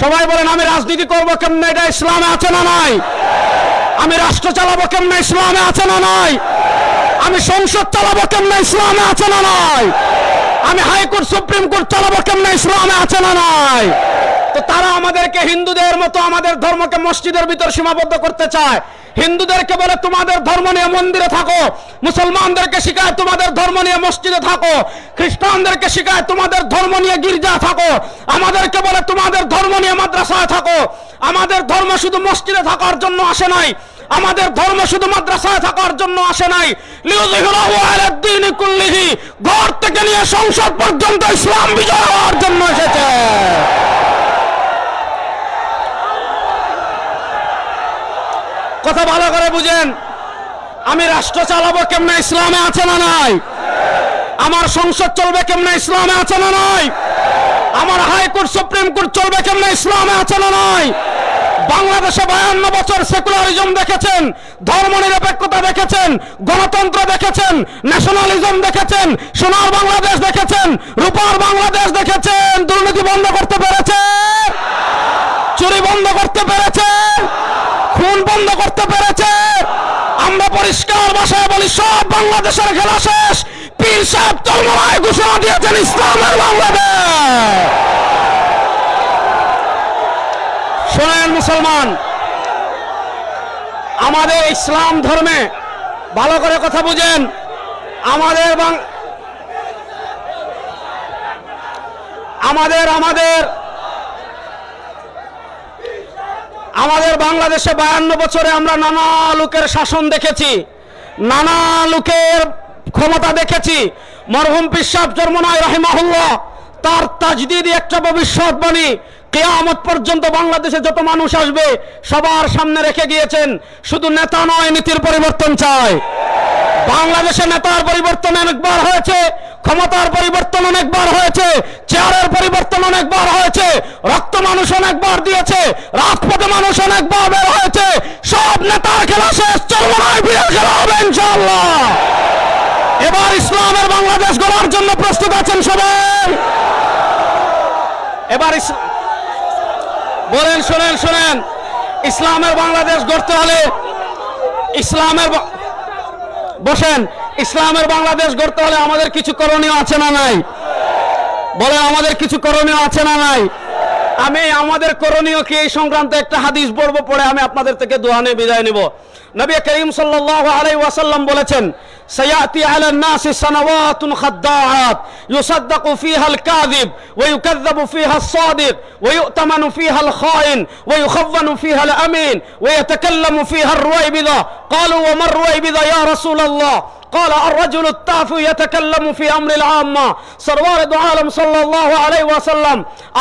সবাই বলেন, আমি রাজনীতি করব কেমনে? এটা ইসলামে আছে না নাই? আমি রাষ্ট্র চালাবো কেমনে? ইসলামে আছে না নাই? আমি সংসদ চালাবো কেমনে? ইসলামে আছে না নাই? আমি হাইকোর্ট, সুপ্রিম কোর্ট চালাবো কেমনে? ইসলামে আছে না নাই? তারা আমাদেরকে হিন্দুদের মতো আমাদের ধর্মকে মসজিদের ভিতর সীমাবদ্ধ করতে চায়। হিন্দুদেরকে বলে, তোমাদের ধর্ম নিয়ে মন্দিরে থাকো। মুসলমানদেরকে শিখায় তোমাদের ধর্ম নিয়ে মসজিদে থাকো। খ্রিস্টানদেরকে শিখায় তোমাদের ধর্ম নিয়ে গির্জা থাকো। আমাদেরকে বলে, তোমাদের ধর্ম নিয়ে মাদ্রাসায় থাকো। আমাদের ধর্ম শুধু মসজিদে থাকার জন্য আসে নাই। আমাদের ধর্ম শুধু মাদ্রাসায় থাকার জন্য আসে নাই। ঘর থেকে নিয়ে সংসদ পর্যন্ত ইসলাম বিজয় হওয়ার জন্য এসেছে। কথা ভালো করে বুঝেন। আমি রাষ্ট্র চালাবো কেমনে ইসলামে আছে না নাই? আমার সংসদ চলবে কেমনে ইসলামে আছে না নাই? আমার হাইকোর্ট সুপ্রিম কোর্ট চলবে কেমনে ইসলামে আছে না নাই? বাংলাদেশে বায়ান্ন বছর সেকুলারিজম দেখেছেন, ধর্ম নিরপেক্ষতা দেখেছেন, গণতন্ত্র দেখেছেন ন্যাশনালিজম দেখেছেন, সোনার বাংলাদেশ দেখেছেন, রূপার বাংলাদেশ দেখেছেন, দুর্নীতি বন্ধ করতে পেরেছে। চুরি বন্ধ করতে পেরেছে খুন বন্ধ করতে পেরেছে আমরা পরিষ্কার বলি, সব বাংলাদেশের খেলা শেষ। পীর সাহেব তলমলায় ঘোষণা দিয়েছেন ইসলামের বাংলাদেশ। শোনেন মুসলমান, আমাদের ইসলাম ধর্মে ভালো করে কথা বুঝেন। আমাদের আমাদের আমাদের আমাদের বাংলাদেশে বায়ান্ন বছরে আমরা নানা লোকের শাসন দেখেছি। নানা লোকের ক্ষমতা দেখেছি। মরহুম পিসাব জন্মনায় রাহিমাহুল্লাহ, তার তাজদিদি একটা ভবিষ্যৎবাণী কেয়ামত পর্যন্ত বাংলাদেশে যত মানুষ আসবে, সবার সামনে রেখে গিয়েছেন। শুধু নেতা নয়, নীতির পরিবর্তন চায় বাংলাদেশে নেতার পরিবর্তন অনেকবার হয়েছে, ক্ষমতার পরিবর্তন অনেকবার হয়েছে, চেয়ারের পরিবর্তন অনেকবার হয়েছে, রক্ত মানুষ অনেকবার দিয়েছে, রাজপথে মানুষ অনেকবার বের হয়েছে সব নেতার খেলা শেষ চরমনায় বিরাট খেলা হবে ইনশাআল্লাহ এবার ইসলামের বাংলাদেশ গড়ার জন্য প্রস্তুত আছেন সবাই? এবার বলেন, শোনেন শোনেন। ইসলামের বাংলাদেশ গড়তে হলে ইসলামের বসেন, ইসলামের বাংলাদেশ গড়তে হলে আমাদের কিছু করণীয় আছে না নাই? বলেন, আমাদের কিছু করণীয় আছে না নাই? আমি আমাদের করণীয় কি? এই সংক্রান্ত একটা হাদিস পড়ব পরে আমি আপনাদের থেকে দোয়ানে বিদায় নিব। নবী করিম সাল্লাল্লাহু আলাইহি ওয়াসাল্লাম বলেছেন سيأتي على الناس سنوات خداعات يصدق فيها الكاذب ويكذب فيها الصادق ويؤتمن فيها الخائن ويخون فيها الأمين ويتكلم فيها الرويبضة قالوا وما الرويبضة يا رسول الله قال الرجل التافه يتكلم في امر العامه সরওয়ার দু আলম সাল্লাল্লাহু আলাইহি ওয়াসাল্লাম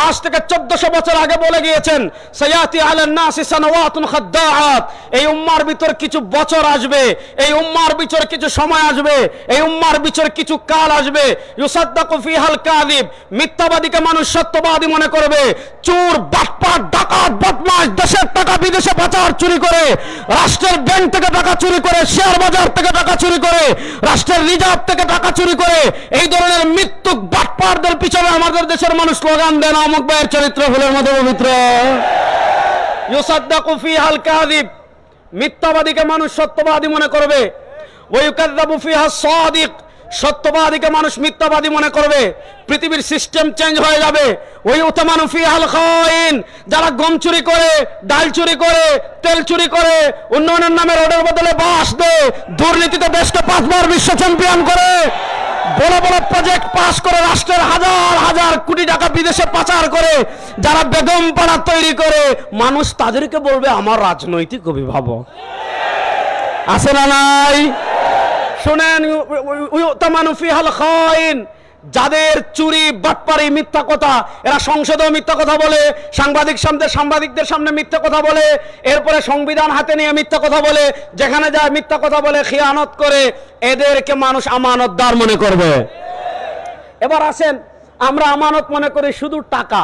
আজ থেকে 1400 বছর আগে বলে গিয়েছেন সায়াতি আলান নাসি সানাওয়াতুন খাদ্দাআত এই উম্মার ভিতর কিছু বছর আসবে এই উম্মার ভিতর কিছু সময় আসবে এই উম্মার ভিতর কিছু কাল আসবে ইউসাদ্দাকু ফিহাল কাযিব মিথ্যাবাদীকে মানুষ সত্যবাদী মনে করবে চোর বাটপাট ডাকাত বদমাশ দেশের টাকা বিদেশে পাচার চুরি করে রাষ্ট্রের ব্যাংক থেকে টাকা চুরি করে শেয়ার বাজার থেকে টাকা চুরি করে রাষ্ট্রের রিজার্ভ থেকে টাকা চুরি করে এই ধরনের মৃত্যুক বাটপারদের পিছনে আমাদের দেশের মানুষ স্লোগান দেন অমুক ভাইয়ের চরিত্র ফুলের মতো পবিত্র। ইউসাদ্দা কুফি হালকা আদিব মিথ্যাবাদীকে মানুষ সত্যবাদী মনে করবে। ওয়ুকাদ্দাবু ফিহা সাদিক সত্যবাদীকে মানুষ মিথ্যাবাদী মনে করবে, পৃথিবীর সিস্টেম চেঞ্জ হয়ে যাবে। ওই উতমানু ফিহাল খাইন যারা গম চুরি করে, ডাল চুরি করে, তেল চুরি করে, উন্নয়নের নামে রোডের বদলে বাস দেয়, দুর্নীতিতে দেশকে পাঁচবার বিশ্ব চ্যাম্পিয়ন করে। বড় বড় প্রজেক্ট পাস করে রাষ্ট্রের হাজার হাজার কোটি টাকা বিদেশে পাচার করে, যারা বেগম পাড়া তৈরি করে। মানুষ তাদেরকে বলবে, আমার রাজনৈতিক অভিভাবক। আছে না নাই? শুনেন ফিহাল খাইন। যাদের চুরি, বাটপারি মিথ্যা কথা, এরা সংসদেও মিথ্যা কথা বলে, সাংবাদিক সামনে, সাংবাদিকদের সামনে মিথ্যা কথা বলে, এরপরে সংবিধান হাতে নিয়ে মিথ্যা কথা বলে, যেখানে যায় মিথ্যা কথা বলে, খিয়ানত করে, এদেরকে মানুষ আমানতদার মনে করবে। এবার আসেন, আমরা আমানত মনে করি শুধু টাকা,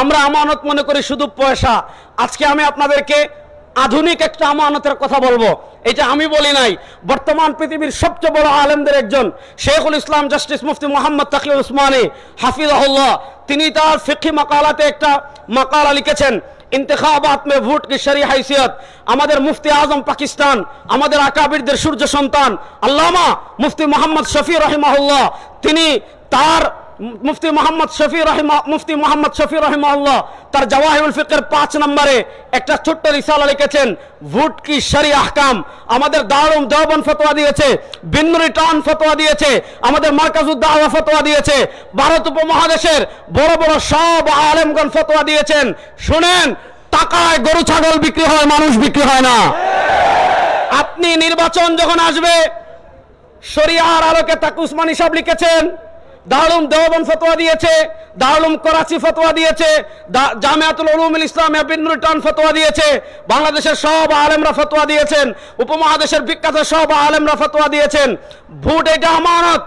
আমরা আমানত মনে করি শুধু পয়সা। আজকে আমি আপনাদেরকে আধুনিক একটা আমানতের কথা বলব। এটা আমি বলি নাই। বর্তমান পৃথিবীর সবচেয়ে বড় আলেমদের একজন, শেখুল ইসলাম জাস্টিস মুফতি মোহাম্মদ তাকিউল উসমানী, হাফিজাহুল্লাহ। তিনি তার ফিকি মাকালাতে একটা মাকালা লিখেছেন ইন্তেখাবাত মে ভোট কি শরি হাইসিয়ত। আমাদের মুফতি আজম পাকিস্তান, আমাদের আকাবিরদের সূর্য সন্তান, আল্লামা মুফতি মোহাম্মদ শফি রহিমাহুল্লাহ, তিনি তার মুফতি মোহাম্মদ শফি রহিমা, মুফতি মোহাম্মদ শফি রহিমাহুল্লাহ তার জওয়াহিউল ফিকের পাঁচ নম্বরে একটা ছোট্ট রিসালা লিখেছেন, ভোট কি শরি আহকাম? আমাদের দারুম দেওবন ফতোয়া দিয়েছে বিন্নুরি টান ফতোয়া দিয়েছে, আমাদের মার্কাজুদ্দাওয়া ফতোয়া দিয়েছে, ভারত উপমহাদেশের বড় বড় সব আলেমগণ ফতোয়া দিয়েছেন। শুনেন, টাকায় গরু, ছাগল বিক্রি হয়, মানুষ বিক্রি হয় না। আপনি নির্বাচন যখন আসবে, শরিয়ার আলোকে তাক উসমানী সাহেব লিখেছেন দারুম দেওয়ান ফতোয়া দিয়েছে দারুম করাচি ফতোয়া দিয়েছে জামিয়াতুল উলুমুল ইসলাম এবিনুল টান ফতোয়া দিয়েছে, বাংলাদেশের সব আলেমরা ফতোয়া দিয়েছেন, উপমহাদেশের বিখ্যাত সব আলেমরা ফতোয়া দিয়েছেন। ভোট এটা আমানত,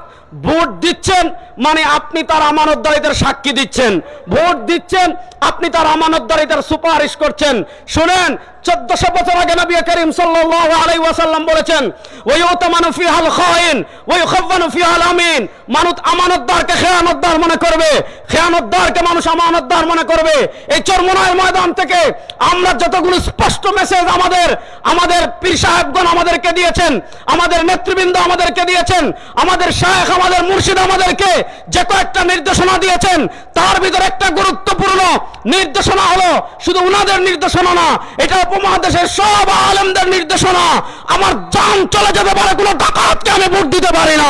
ভোট দিচ্ছেন মানে আপনি তার আমানতদারিতার সাক্ষী দিচ্ছেন। ভোট দিচ্ছেন আপনি তার আমানতদারিতার সুপারিশ করছেন। শুনেন, চোদ্দশো বছর আগে নবী করিম সাল্লাল্লাহু আলাইহি ওয়াসাল্লাম বলেছেন ওই উতামানু ফিহাল খাইন ওই খাওয়ানু ফিহাল আমিন। মানুষ আমানতদারকে খেয়ানতদার মনে করবে। খেয়ানতদারকে মানুষ আমানতদার মনে করবে। এই চরমনায়ের ময়দান থেকে আমরা যতগুলো স্পষ্ট মেসেজ আমাদের আমাদের পীর সাহেবগণ আমাদেরকে দিয়েছেন, আমাদের নেতৃবৃন্দ আমাদেরকে দিয়েছেন, আমাদের শায়েখ, আমাদের মুর্শিদ আমাদেরকে যে কয়েকটা নির্দেশনা দিয়েছেন, তার ভিতরে একটা গুরুত্বপূর্ণ নির্দেশনা হলো শুধু উনাদের নির্দেশনা না, এটা উপমহাদেশের সব আলেমদের নির্দেশনা। আমার জান চলে যেতে পারে কোনো ডাকাতকে আমি ভোট দিতে পারি না।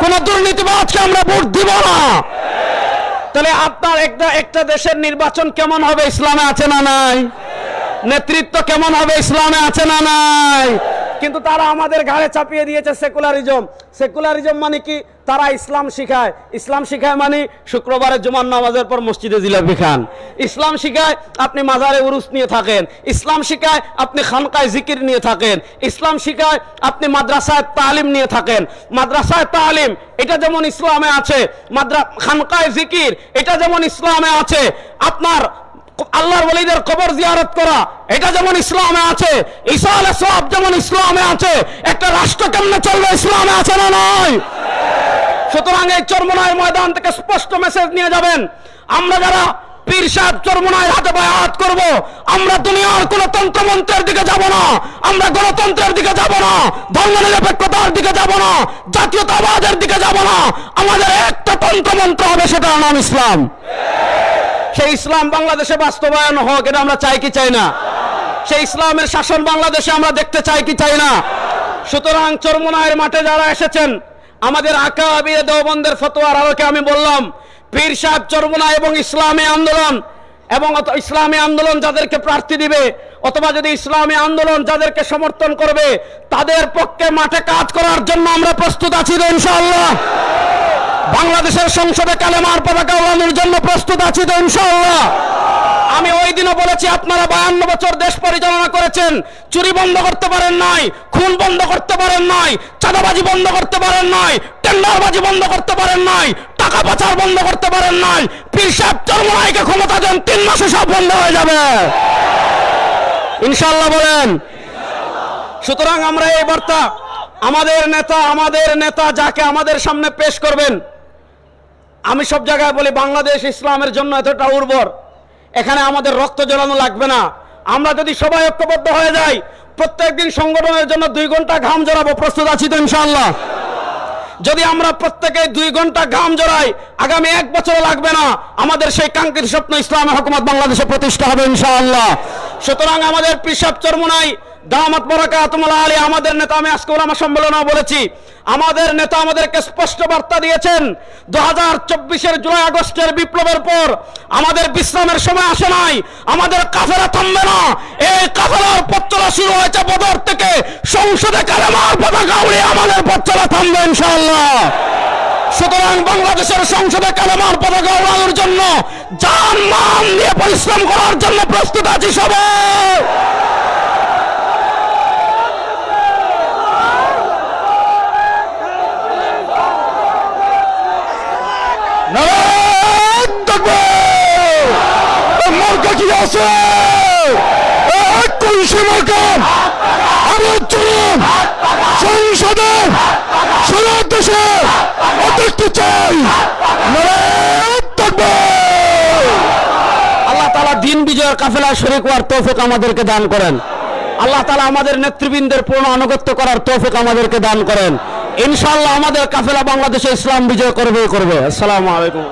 কোন দুর্নীতিবাজকে আমরা ভোট দিব না। তাহলে আপনার একটা একটা দেশের নির্বাচন কেমন হবে, ইসলামে আছে না নাই? নেতৃত্ব কেমন হবে, ইসলামে আছে না নাই? কিন্তু তারা আমাদের ঘাড়ে চাপিয়ে দিয়েছে সেকুলারিজম। সেকুলারিজম মানে কি? তারা ইসলাম শিখায়। ইসলাম শিখায় মানে শুক্রবারের জুমার নামাজের পর মসজিদে জিলাপি খান। ইসলাম শিখায় আপনি মাজারে উরুস নিয়ে থাকেন। ইসলাম শিখায় আপনি খানকায় জিকির নিয়ে থাকেন। ইসলাম শিখায় আপনি মাদ্রাসায় তালিম নিয়ে থাকেন। মাদ্রাসায় তালিম, এটা যেমন ইসলামে আছে, মাদ্রা, খানকায় জিকির, এটা যেমন ইসলামে আছে। আপনার আল্লাহর ওলিদের কবর জিয়ারত করা। এটা যেমন ইসলামে আছে, ঈসা আলাইহিস সালাম যেমন ইসলামে আছে, একটা রাষ্ট্র কেমনে চলবে ইসলামে আছে না নয় সুতরাং এই চরমনায় ময়দান থেকে স্পষ্ট মেসেজ নিয়ে যাবেন, আমরা যারা পীর সাহেব চরমনায় হাতে পায়ে হাত করব, আমরা দুনিয়ার কোন তন্ত্রমন্ত্রের দিকে যাব না, আমরা গণতন্ত্রের দিকে যাব না ধর্ম নিরপেক্ষতার দিকে যাব না, জাতীয়তাবাদের দিকে যাব না, আমাদের একটা তন্ত্রমন্ত্র হবে সেটার নাম ইসলাম। সেই ইসলাম বাংলাদেশে বাস্তবায়ন হোক, এটা আমরা চাই কি চাই না? সেই ইসলামের শাসন বাংলাদেশে আমরা দেখতে চাই কি চাই না? সুতরাং চরমনায়ের মাঠে যারা এসেছেন, আমাদের আকা আবির দেওবন্দের ফতোয়ার আলোকে আমি বললাম, পীর সাহেব চরমনা এবং ইসলামী আন্দোলন, এবং ইসলামী আন্দোলন যাদেরকে প্রার্থী দিবে, অথবা যদি ইসলামী আন্দোলন যাদেরকে সমর্থন করবে, তাদের পক্ষে মাঠে কাজ করার জন্য আমরা প্রস্তুত আছি ইনশাআল্লাহ। বাংলাদেশের সংসদে কালেমার পতাকা উড়ানোর জন্য প্রস্তুত আছি তো ইনশাআল্লাহ। আমি ওই দিনও বলেছি, আপনারা বায়ান্ন বছর দেশ পরিচালনা করেছেন, চুরি বন্ধ করতে পারেন নাই, খুন বন্ধ করতে পারেন নাই, চাঁদাবাজি বন্ধ করতে পারেন নাই, টেন্ডারবাজি বন্ধ করতে পারেন নাই, টাকা পাচার বন্ধ করতে পারেন নাই পীর সাহেব চরমনাইকে ক্ষমতা দেন, তিন মাসে সব বন্ধ হয়ে যাবে। ইনশাআল্লাহ বলেন। সুতরাং আমরা এই বার্তা আমাদের নেতা আমাদের নেতা যাকে আমাদের সামনে পেশ করবেন আমি সব জায়গায় বলি, বাংলাদেশ ইসলামের জন্য এতটা উর্বর। এখানে আমাদের রক্ত জড়ানো লাগবে না। আমরা যদি সবাই ঐক্যবদ্ধ হয়ে যাই, প্রত্যেকদিন সংগঠনের জন্য দুই ঘণ্টা ঘাম জড়াবো প্রস্তুত আছি তো ইনশাআল্লাহ। যদি আমরা প্রত্যেকে দুই ঘণ্টা ঘাম জড়াই আগামী এক বছর লাগবে না, আমাদের সেই কাঙ্ক্ষিত স্বপ্ন ইসলামী হকুমত বাংলাদেশে প্রতিষ্ঠা হবে ইনশাআল্লাহ। সুতরাং আমাদের পিসাব চরমুনাই দামাত বরাকাতুমুল আলী, আমাদের নেতা আমি আজকে ওলামা সম্মেলনেও বলেছি, আমাদের নেতা আমাদেরকে স্পষ্ট বার্তা দিয়েছেন দু হাজার চব্বিশের জুলাই আগস্টের বিপ্লবের পর আমাদের বিশ্রামের সময় আসে নাই, আমাদের কাফেরা থামবে না, এই কাফেলার পথ চলা শুরু হয়েছে বদর থেকে, সংসদে কালেমার পতাকা উড়িয়ে আমাদের পথ চলা থামবে ইনশাআল্লাহ। সুতরাং বাংলাদেশের সংসদে কালেমার পতাকা উড়ানোর জন্য জান মান দিয়ে পরিশ্রম করার জন্য প্রস্তুত আছি সবাই। মার্কা আছে? আমার চলুন সংসদে সারা দেশে দেখতে চাই। আল্লাহ তালা দিন বিজয়ের কাফেলায় শরিক হওয়ার তৌফিক আমাদেরকে দান করেন। আল্লাহ তালা আমাদের নেতৃবৃন্দের পূর্ণ আনুগত্য করার তৌফিক আমাদেরকে দান করেন। ইনশাআল্লাহ আমাদের কাফেলা বাংলাদেশে ইসলাম বিজয় করবে করবে। আসসালামু আলাইকুম।